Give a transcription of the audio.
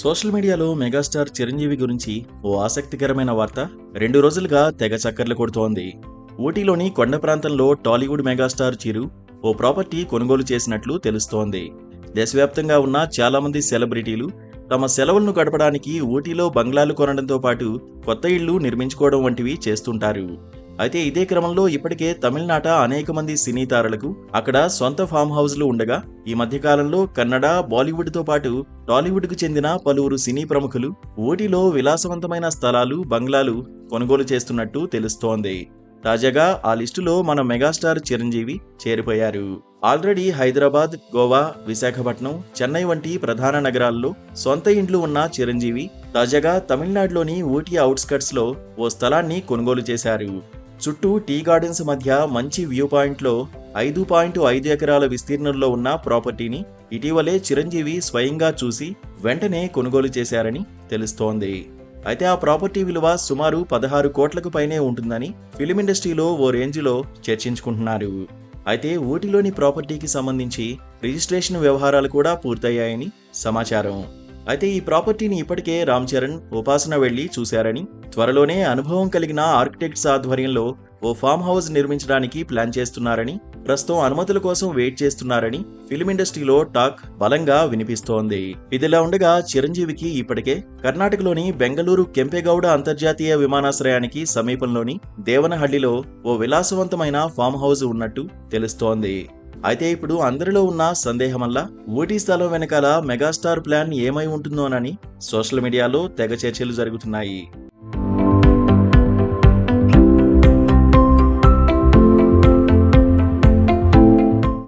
Social మీడియాలో megastar Chiranjeevi గురించి ఓ ఆసక్తికరమైన వార్త. రెండు రోజులుగా తెగ చక్కర్లు కొడుతోంది. ఊటీలోని కొండ ప్రాంతంలో టాలీవుడ్ మెగాస్టార్ చిరు ఓ ప్రాపర్టీ కొనుగోలు చేసినట్లు తెలుస్తోంది. దేశవ్యాప్తంగా ఉన్న చాలామంది సెలబ్రిటీలు తమ సెలవులను గడపడానికి ఊటీలో బంగ్లాలు కొనడంతో పాటు కొత్త ఇళ్ళు నిర్మించుకోవడం వంటివి చేస్తుంటారు. అయితే ఇదే క్రమంలో ఇప్పటికే తమిళనాట అనేక మంది సినీ తారలకు అక్కడ సొంత ఫామ్ హౌస్లు ఉండగా ఈ మధ్యకాలంలో కన్నడ బాలీవుడ్తో పాటు టాలీవుడ్కు చెందిన పలువురు సినీ ప్రముఖులు ఊటీలో విలాసవంతమైన స్థలాలు బంగ్లాలు కొనుగోలు చేస్తున్నట్టు తెలుస్తోంది. తాజాగా ఆ లిస్టులో మన మెగాస్టార్ చిరంజీవి చేరిపోయారు. ఆల్రెడీ హైదరాబాద్ గోవా విశాఖపట్నం చెన్నై వంటి ప్రధాన నగరాల్లో సొంత ఇండ్లు ఉన్న చిరంజీవి తాజాగా తమిళనాడులోని ఊటీ అవుట్స్కట్స్లో ఓ స్థలాన్ని కొనుగోలు చేశారు. చుట్టూ టీ గార్డెన్స్ మధ్య మంచి వ్యూ పాయింట్లో ఐదు పాయింట్ ఐదు ఎకరాల విస్తీర్ణంలో ఉన్న ప్రాపర్టీని ఇటీవలే చిరంజీవి స్వయంగా చూసి వెంటనే కొనుగోలు చేశారని తెలుస్తోంది. అయితే ఆ ప్రాపర్టీ విలువ సుమారు పదహారు కోట్లకు పైనే ఉంటుందని ఫిలిం ఇండస్ట్రీలో ఓ రేంజ్లో చర్చించుకుంటున్నారు. అయితే ఊటీలోని ప్రాపర్టీకి సంబంధించి రిజిస్ట్రేషన్ వ్యవహారాలు కూడా పూర్తయ్యాయని సమాచారం. అయితే ఈ ప్రాపర్టీని ఇప్పటికే రామ్ చరణ్ ఉపాసన వెళ్ళి చూశారని త్వరలోనే అనుభవం కలిగిన ఆర్కిటెక్ట్స్ ఆధ్వర్యంలో ఓ ఫామ్ హౌస్ నిర్మించడానికి ప్లాన్ చేస్తున్నారని ప్రస్తుతం అనుమతుల కోసం వెయిట్ చేస్తున్నారని ఫిలిం ఇండస్ట్రీలో టాక్ బలంగా వినిపిస్తోంది. ఇదిలా ఉండగా చిరంజీవికి ఇప్పటికే కర్ణాటకలోని బెంగళూరు కెంపెగౌడ అంతర్జాతీయ విమానాశ్రయానికి సమీపంలోని దేవనహళ్ళిలో ఓ విలాసవంతమైన ఫామ్ హౌస్ ఉన్నట్టు తెలుస్తోంది. అయితే ఇప్పుడు అందరిలో ఉన్న సందేహమల్లా ఊటీ స్థలం వెనకాల మెగాస్టార్ ప్లాన్ ఏమై ఉంటుందోనని సోషల్ మీడియాలో తెగ చర్చలు జరుగుతున్నాయి.